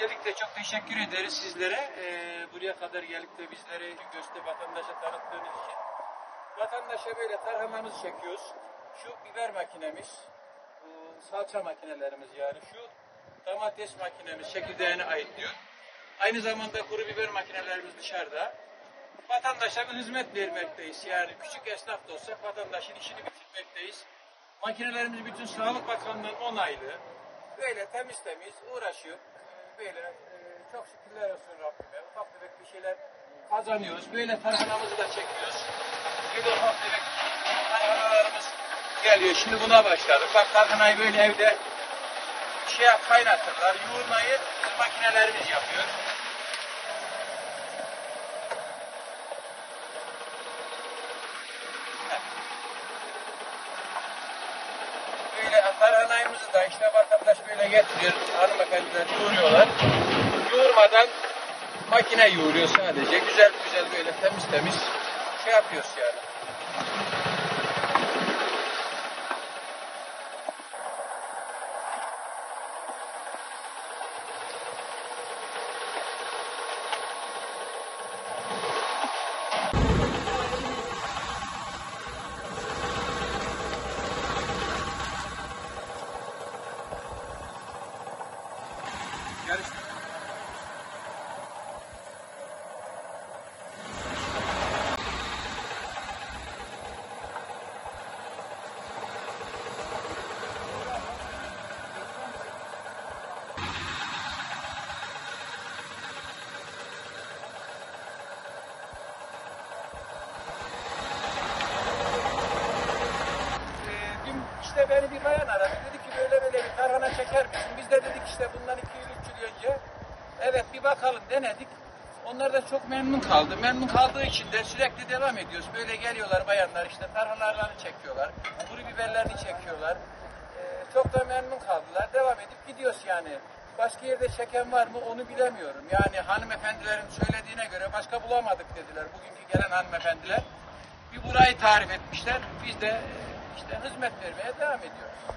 Öncelikle çok teşekkür ederiz sizlere. Ee, buraya kadar gelip de bizleri göster vatandaşa tanıttığınız için. Vatandaşa böyle tarhanamızı çekiyoruz. Şu biber makinemiz, bu salça makinelerimiz yani şu domates makinemiz çekirdeğine ait diyor. Aynı zamanda kuru biber makinelerimiz dışarıda. Vatandaşa bir hizmet vermekteyiz. Yani küçük esnaf da olsak vatandaşın işini bitirmekteyiz. Makinelerimiz bütün Sağlık Bakanlığı'nın onaylı. Böyle temiz temiz uğraşıyor. Böyle e, çok şükürler olsun Rabbime. Ufak tefek bir şeyler kazanıyoruz. Böyle tarhanamızı da çekiyoruz. Böyle ufak tefek tarhanalarımız geliyor. Şimdi buna başladık. Bak tarhanayı böyle evde şey kaynatırlar. Yoğurmayı makinelerimiz yapıyor. Böyle tarhanayımızı da işte vatandaş böyle getiriyor. Hanımefendiler yoğuruyorlar. Yoğurmadan makine yoğuruyor sadece. Güzel güzel böyle temiz temiz şey yapıyoruz yani. Yarış Ee, işte beni bir bayan aradı. Dedi ki böyle böyle bir tarhana çeker misin? Biz de dedik işte bundan 2 yıl 3 yıl önce. Evet bir bakalım denedik. Onlar da çok memnun kaldı. Memnun kaldığı için de sürekli devam ediyoruz. Böyle geliyorlar bayanlar işte tarhanalarını çekiyorlar. Kuru biberlerini çekiyorlar. Ee, çok da memnun kaldılar. Devam edip gidiyoruz yani. Başka yerde çeken var mı onu bilemiyorum. Yani hanımefendilerin söylediğine göre başka bulamadık dediler. Bugünkü gelen hanımefendiler bir burayı tarif etmişler. Biz de e, işte hizmet vermeye devam ediyoruz.